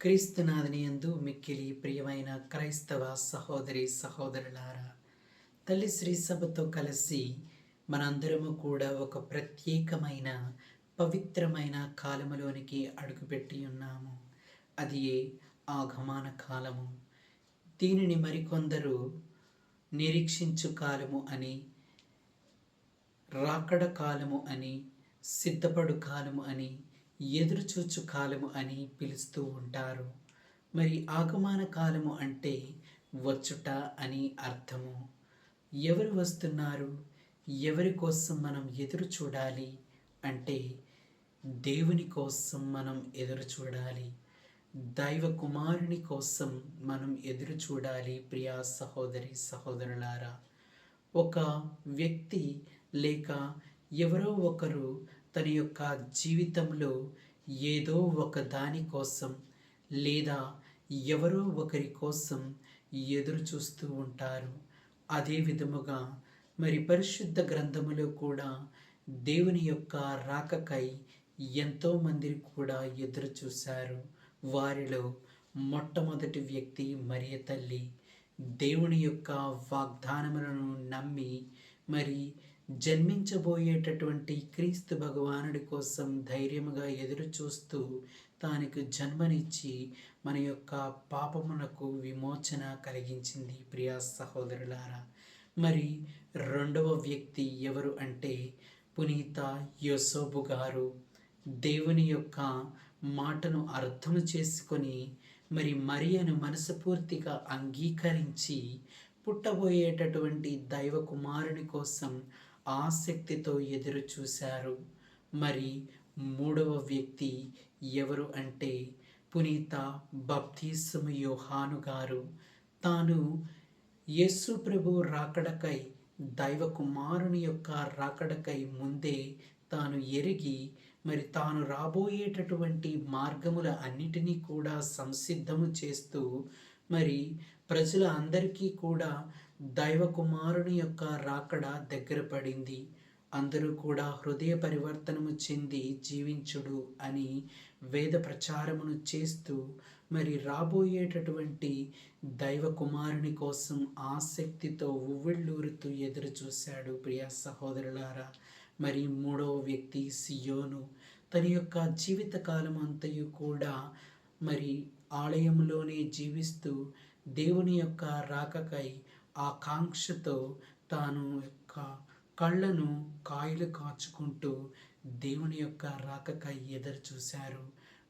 క్రీస్తునాథుని యందు మిక్కిలి ప్రియమైన క్రైస్తవ సహోదరి సహోదరులారా తల్లి శ్రీ సభతో కలిసి మనందరము కూడా ఒక ప్రత్యేకమైన పవిత్రమైన కాలములోనికి అడుగుపెట్టి ఉన్నాము. అది ఏ ఆగమాన కాలము. దీనిని మరికొందరు నిరీక్షించు కాలము అని రాకడ కాలము అని సిద్ధపడు కాలము అని ఎదురుచూచు కాలము అని పిలుస్తూ ఉంటారు. మరి ఆగమాన కాలము అంటే వచ్చుట అని అర్థము. ఎవరు వస్తున్నారు? ఎవరి కోసం మనం ఎదురు చూడాలి? అంటే దేవుని కోసం మనం ఎదురు చూడాలి. దైవ కుమారుని కోసం మనం ఎదురు చూడాలి ప్రియా సహోదరి సహోదరులారా. ఒక వ్యక్తి లేక ఎవరో ఒకరు తన యొక్క జీవితంలో ఏదో ఒక దాని కోసం లేదా ఎవరో ఒకరి కోసం ఎదురు చూస్తూ ఉంటారు. అదే విధముగా మరి పరిశుద్ధ గ్రంథములో కూడా దేవుని యొక్క రాకకై ఎంతోమంది కూడా ఎదురు చూశారు. వారిలో మొట్టమొదటి వ్యక్తి మరియ తల్లి. దేవుని యొక్క వాగ్దానములను నమ్మి మరి జన్మించబోయేటటువంటి క్రీస్తు భగవానుడి కోసం ధైర్యముగా ఎదురు చూస్తూ తానికి జన్మనిచ్చి మన యొక్క పాపమునకు విమోచన కలిగించింది ప్రియా సహోదరులారా. మరి రెండవ వ్యక్తి ఎవరు అంటే పునీత యోసోబు గారు. దేవుని యొక్క మాటను అర్థం చేసుకొని మరి మరియను మనసుపూర్తిగా అంగీకరించి పుట్టబోయేటటువంటి దైవ కుమారుని కోసం ఆసక్తితో ఎదురు చూశారు. మరి మూడవ వ్యక్తి ఎవరు అంటే పునీత బప్తీసము యోహాను గారు. తాను యేసు ప్రభు రాకడకై దైవ కుమారుని యొక్క రాకడకై ముందే తాను ఎరిగి మరి తాను రాబోయేటటువంటి మార్గముల అన్నిటినీ కూడా సంసిద్ధము చేస్తూ మరి ప్రజల అందరికీ కూడా దైవ కుమారుని యొక్క రాకడ దగ్గర పడింది. అందరూ కూడా హృదయ పరివర్తనము చెంది జీవించుడు అని వేద ప్రచారమును చేస్తూ మరి రాబోయేటటువంటి దైవ కుమారుని కోసం ఆసక్తితో ఉవ్విళ్ళూరుతూ ఎదురు చూశాడు ప్రియ సహోదరులారా. మరి మూడవ వ్యక్తి సియోను. తన యొక్క జీవితకాలం అంతయు కూడా మరి ఆలయంలోనే జీవిస్తూ దేవుని యొక్క రాకకై ఆకాంక్షతో తాను యొక్క కళ్ళను కాయలు కాచుకుంటూ దేవుని యొక్క రాకకై ఎదురు చూశారు.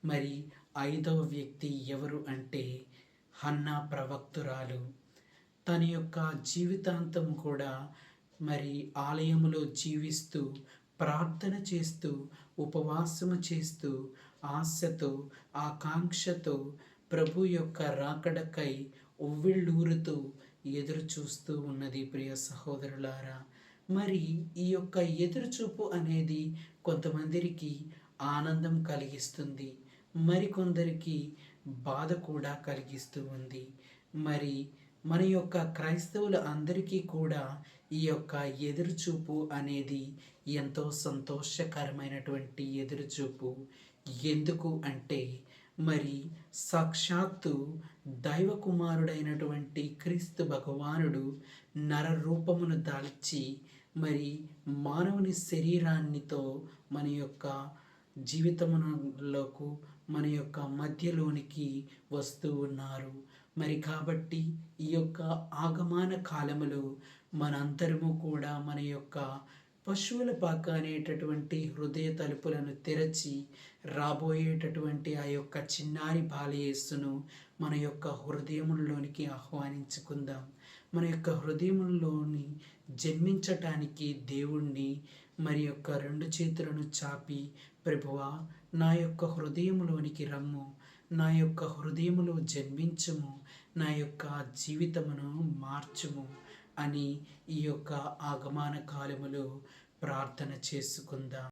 మరి ఐదవ వ్యక్తి ఎవరు అంటే హన్నా ప్రవక్తురాలు. తన యొక్క జీవితాంతం కూడా మరి ఆలయములో జీవిస్తూ ప్రార్థన చేస్తూ ఉపవాసము చేస్తూ ఆశతో ఆకాంక్షతో ప్రభు యొక్క రాకడకై ఉవ్విళ్ళూరుతూ ఎదురు చూస్తూ ఉన్నది ప్రియ సహోదరులారా. మరి ఈ యొక్క ఎదురుచూపు అనేది కొంతమందికి ఆనందం కలిగిస్తుంది మరికొందరికి బాధ కూడా కలిగిస్తూ ఉంది. మరి మన యొక్క క్రైస్తవుల అందరికీ కూడా ఈ యొక్క ఎదురుచూపు అనేది ఎంతో సంతోషకరమైనటువంటి ఎదురుచూపు. ఎందుకు అంటే మరి సాక్షాత్తు దైవకుమారుడైనటువంటి క్రీస్తు భగవానుడు నర రూపమును దాల్చి మరి మానవుని శరీరాన్నితో మన యొక్క జీవితములకు మన యొక్క మధ్యలోనికి వస్తూ ఉన్నారు. మరి కాబట్టి ఈ యొక్క ఆగమాన కాలములో మనందరము కూడా మన యొక్క పశువుల పాక అనేటటువంటి హృదయ తలుపులను తెరచి రాబోయేటటువంటి ఆ యొక్క చిన్నారి బాలయేస్సును మన యొక్క హృదయముల్లోనికి ఆహ్వానించుకుందాం. మన యొక్క హృదయముల్లోని జన్మించటానికి దేవుణ్ణి మరి యొక్క రెండు చేతులను చాపి ప్రభువా నా యొక్క హృదయములోనికి రమ్ము. నా యొక్క హృదయములో జన్మించుము. నా యొక్క జీవితమును మార్చుము అని ఈ యొక్క ఆగమాన కాలములో ప్రార్థన చేసుకుందాం.